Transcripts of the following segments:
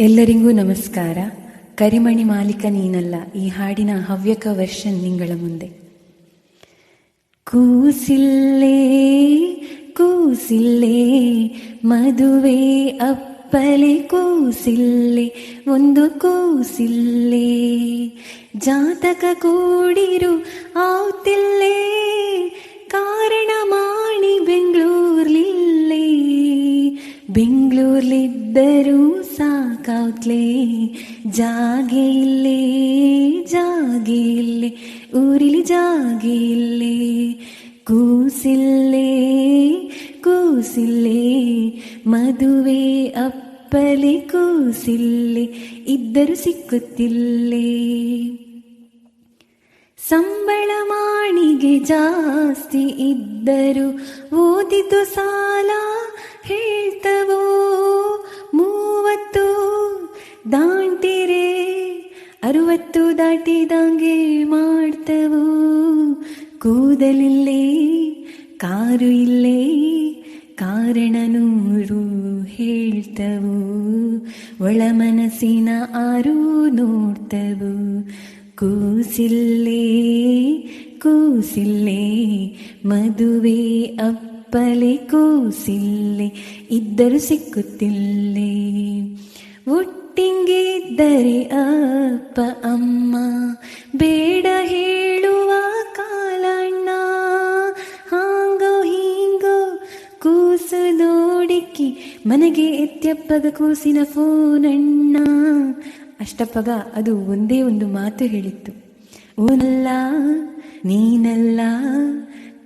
ಎಲ್ಲರಿಗೂ ನಮಸ್ಕಾರ. ಕರಿಮಣಿ ಮಾಲೀಕ ನೀನಲ್ಲ, ಈ ಹಾಡಿನ ಹವ್ಯಕ ವರ್ಷನ್ ನಿಂಗಳ ಮುಂದೆ. ಕೂಸಿಲ್ಲೇ ಕೂಸಿಲ್ಲೇ, ಮದುವೆ ಅಪ್ಪಲೆ ಕೂಸಿಲ್ಲೆ, ಒಂದು ಕೂಸಿಲ್ಲೇ. ಜಾತಕ ಕೂಡಿರು ಆತಿಲ್ಲೇ ಕಾರಣ ಬೆಂಗಳೂರ್ಲಿದ್ದರೂ ಸಾಕಾಗ್ಲೇ. ಜಾಗೆ ಇಲ್ಲೇ ಜಾಗೆ ಇಲ್ಲೇ, ಊರಿಲಿ ಜಾಗೆ ಇಲ್ಲೇ. ಕೂಸಿಲ್ಲೇ ಕೂಸಿಲ್ಲೇ, ಮದುವೆ ಅಪ್ಪಲಿ ಕೂಸಿಲ್ಲೇ, ಇದ್ದರೂ ಸಿಕ್ಕುತ್ತಿಲ್ಲೇ. ಸಂಬಳ ಮಾಣಿಗೆ ಜಾಸ್ತಿ ಇದ್ದರು ಓದಿದ್ದು ಸಾಲ ಹೇಳ್ತವೋ? ಮೂವತ್ತು ದಾಂಟಿರೆ, ಅರುವತ್ತು ದಾಟಿದಂಗೆ ಮಾಡ್ತವೋ? ಕೂದಲಿಲ್ಲೇ, ಕಾರು ಇಲ್ಲೇ ಕಾರಣ ನೂರು ಹೇಳ್ತವು? ಒಳ ಮನಸ್ಸಿನ ಆರು ನೋಡ್ತವು? ಕೂಸಿಲ್ಲೇ ಕೂಸಿಲ್ಲೇ, ಮದುವೆ ಅಪ್ಪಲೆ ಕೂಸಿಲ್ಲೆ, ಇದ್ದರೂ ಸಿಕ್ಕುತ್ತಿಲ್ಲೇ. ಒಟ್ಟಿಂಗಿದ್ದರೆ ಅಪ್ಪ, ಅಮ್ಮ, ಬೇಡ ಹೇಳುವ ಕಾಲಣ್ಣ. ಹಾಂಗೋ ಹೀಂಗೋ ಕೂಸು ನೋಡಿಕ್ಕಿ, ಮನೆಗೆ ಎತ್ಯಪ್ಪಗ ಕೂಸಿನ ಫೋನಣ್ಣ. ಅಷ್ಟಪ್ಪಗ, ಅದು ಒಂದೇ ಒಂದು ಮಾತು ಹೇಳಿತ್ತು. ಓನಲ್ಲ, ನೀನಲ್ಲ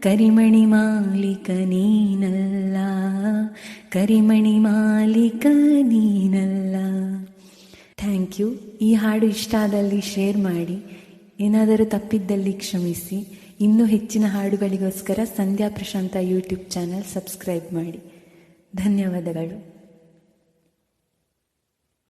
ಕರಿಮಣಿ ಮಾಲಿಕ ನೀನಲ್ಲ, ಕರಿಮಣಿ ಮಾಲಿಕ ನೀನಲ್ಲ. ಥ್ಯಾಂಕ್ ಯು ಈ ಹಾಡು ಇಷ್ಟ ಆದಲ್ಲಿ ಶೇರ್ ಮಾಡಿ. ಏನಾದರೂ ತಪ್ಪಿದ್ದಲ್ಲಿ ಕ್ಷಮಿಸಿ. ಇನ್ನೂ ಹೆಚ್ಚಿನ ಹಾಡುಗಳಿಗೋಸ್ಕರ Sandhya Prashanta YouTube channel subscribe ಮಾಡಿ. ಧನ್ಯವಾದಗಳು.